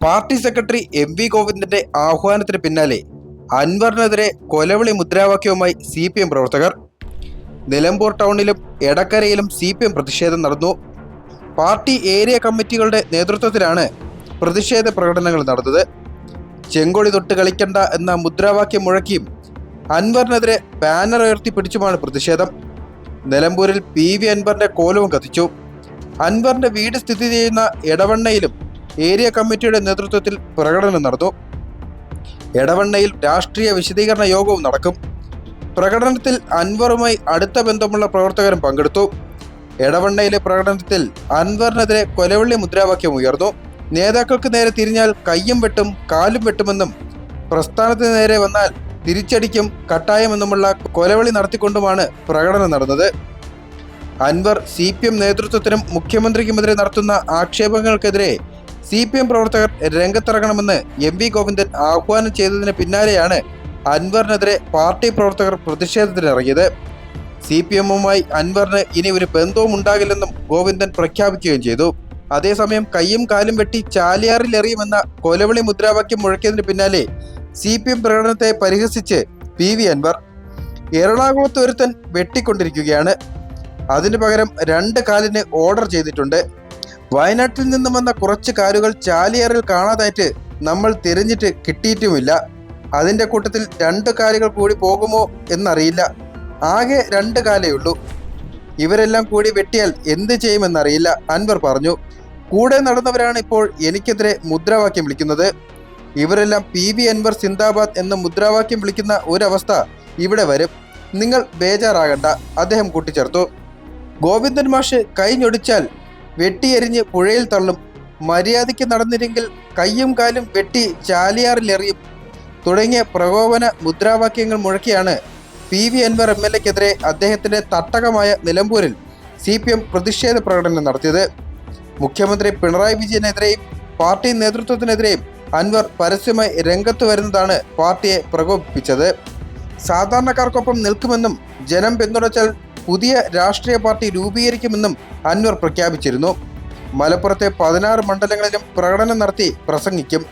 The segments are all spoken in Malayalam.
പാർട്ടി സെക്രട്ടറി എം വി ഗോവിന്ദന്റെ ആഹ്വാനത്തിന് പിന്നാലെ അൻവറിനെതിരെ കൊലവിളി മുദ്രാവാക്യവുമായി സി പി എം പ്രവർത്തകർ. നിലമ്പൂർ ടൗണിലും എടക്കരയിലും സി പി എം പ്രതിഷേധം നടന്നു. പാർട്ടി ഏരിയ കമ്മിറ്റികളുടെ നേതൃത്വത്തിലാണ് പ്രതിഷേധ പ്രകടനങ്ങൾ നടന്നത്. ചെങ്കൊടി തൊട്ട് കളിക്കണ്ട എന്ന മുദ്രാവാക്യം മുഴക്കിയും അൻവറിനെതിരെ ബാനർ ഉയർത്തി പിടിച്ചുമാണ് പ്രതിഷേധം. നിലമ്പൂരിൽ പി വി അൻവറിന്റെ കോലവും കത്തിച്ചു. അൻവറിന്റെ വീട് സ്ഥിതി ചെയ്യുന്ന എടവണ്ണയിലും ഏരിയ കമ്മിറ്റിയുടെ നേതൃത്വത്തിൽ പ്രകടനം നടന്നു. എടവണ്ണയിൽ രാഷ്ട്രീയ വിശദീകരണ യോഗവും നടക്കും. പ്രകടനത്തിൽ അൻവറുമായി അടുത്ത ബന്ധമുള്ള പ്രവർത്തകരും പങ്കെടുത്തു. എടവണ്ണയിലെ പ്രകടനത്തിൽ അൻവറിനെതിരെ കൊലവള്ളി മുദ്രാവാക്യം ഉയർന്നു. നേതാക്കൾക്ക് നേരെ തിരിഞ്ഞാൽ കയ്യും വെട്ടും കാലും വെട്ടുമെന്നും പ്രസ്ഥാനത്തിന് നേരെ വന്നാൽ തിരിച്ചടിക്കും കട്ടായമെന്നുമുള്ള കൊലവിളി നടത്തിക്കൊണ്ടുമാണ് പ്രകടനം നടന്നത്. അൻവർ സി പി എം നേതൃത്വത്തിനും മുഖ്യമന്ത്രിക്കുമെതിരെ നടത്തുന്ന ആക്ഷേപങ്ങൾക്കെതിരെ സി പി എം പ്രവർത്തകർ രംഗത്തിറങ്ങണമെന്ന് എം വി ഗോവിന്ദൻ ആഹ്വാനം ചെയ്തതിന് പിന്നാലെയാണ് അൻവറിനെതിരെ പാർട്ടി പ്രവർത്തകർ പ്രതിഷേധത്തിനിറങ്ങിയത്. സി പി എമ്മുമായി അൻവറിന് ഇനി ഒരു ബന്ധവും ഉണ്ടാകില്ലെന്നും ഗോവിന്ദൻ പ്രഖ്യാപിക്കുകയും ചെയ്തു. അതേസമയം കയ്യും കാലും വെട്ടി ചാലിയാറിൽ എറിയുമെന്ന കൊലവിളി മുദ്രാവാക്യം മുഴക്കിയതിന് പിന്നാലെ സി പി എം പ്രകടനത്തെ പരിഹസിച്ച് പി വി അൻവർ എറണാകുളത്ത് ഒരുത്തൻ വെട്ടിക്കൊണ്ടിരിക്കുകയാണ്. അതിനു പകരം രണ്ട് കാലിന് ഓർഡർ ചെയ്തിട്ടുണ്ട്. വയനാട്ടിൽ നിന്നും വന്ന കുറച്ച് കാലുകൾ ചാലിയാറിൽ കാണാതായിട്ട് നമ്മൾ തിരഞ്ഞിട്ട് കിട്ടിയിട്ടുമില്ല. അതിന്റെ കൂട്ടത്തിൽ രണ്ട് കാലുകൾ കൂടി പോകുമോ എന്നറിയില്ല. ആകെ രണ്ട് കാലേ ഉള്ളൂ. ഇവരെല്ലാം കൂടി വെട്ടിയാൽ എന്ത് ചെയ്യുമെന്നറിയില്ല അൻവർ പറഞ്ഞു. കൂടെ നടന്നവരാണ് ഇപ്പോൾ എനിക്കെതിരെ മുദ്രാവാക്യം വിളിക്കുന്നത്. ഇവരെല്ലാം പി വി അൻവർ സിന്ദാബാദ് എന്ന മുദ്രാവാക്യം വിളിക്കുന്ന ഒരവസ്ഥ ഇവിടെ വരും. നിങ്ങൾ ബേജാറാകണ്ട. അദ്ദേഹം കൂട്ടിച്ചേർത്തു. ഗോവിന്ദൻ മാഷ് കൈഞ്ഞൊടിച്ചാൽ വെട്ടിയെരിഞ്ഞ് പുഴയിൽ തള്ളും. മര്യാദയ്ക്ക് നടന്നില്ലെങ്കിൽ കയ്യും കാലും വെട്ടി ചാലിയാറിലെറിയും. തുടങ്ങിയ പ്രകോപന മുദ്രാവാക്യങ്ങൾ മുഴക്കിയാണ് P V Anvar M L എക്കെതിരെ അദ്ദേഹത്തിന്റെ തട്ടകമായ നിലമ്പൂരിൽ സി പി എം പ്രതിഷേധ പ്രകടനം നടത്തിയത്. മുഖ്യമന്ത്രി പിണറായി വിജയനെതിരെയും പാർട്ടി നേതൃത്വത്തിനെതിരെയും അൻവർ പരസ്യമായി രംഗത്ത് വരുന്നതാണ് പാർട്ടിയെ പ്രകോപിപ്പിച്ചത്. സാധാരണക്കാർക്കൊപ്പം നിൽക്കുമെന്നും ജനം പിന്തുണച്ചാൽ പുതിയ രാഷ്ട്രീയ പാർട്ടി രൂപീകരിക്കുമെന്നും അൻവർ പ്രഖ്യാപിച്ചിരുന്നു. മലപ്പുറത്തെ പതിനാറ് മണ്ഡലങ്ങളിലും പ്രകടനം നടത്തി പ്രസംഗിക്കും.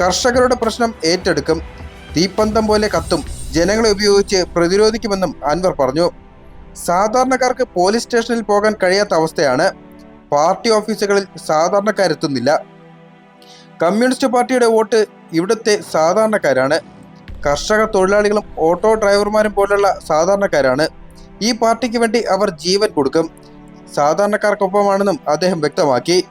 കർഷകരുടെ പ്രശ്നം ഏറ്റെടുക്കും. തീപ്പന്തം പോലെ കത്തും ജനങ്ങളെ ഉപയോഗിച്ച് പ്രതിരോധിക്കുമെന്നും അൻവർ പറഞ്ഞു. സാധാരണക്കാർക്ക് പോലീസ് സ്റ്റേഷനിൽ പോകാൻ കഴിയാത്ത അവസ്ഥയാണ്. പാർട്ടി ഓഫീസുകളിൽ സാധാരണക്കാരെത്തുന്നില്ല. കമ്മ്യൂണിസ്റ്റ് പാർട്ടിയുടെ വോട്ട് ഇവിടുത്തെ സാധാരണക്കാരാണ്. കർഷക തൊഴിലാളികളും ഓട്ടോ ഡ്രൈവർമാരും പോലുള്ള സാധാരണക്കാരാണ്. ഈ പാർട്ടിക്ക് വേണ്ടി അവർ ജീവൻ കൊടുക്കും. സാധാരണക്കാർക്കൊപ്പമാണെന്നും അദ്ദേഹം വ്യക്തമാക്കി.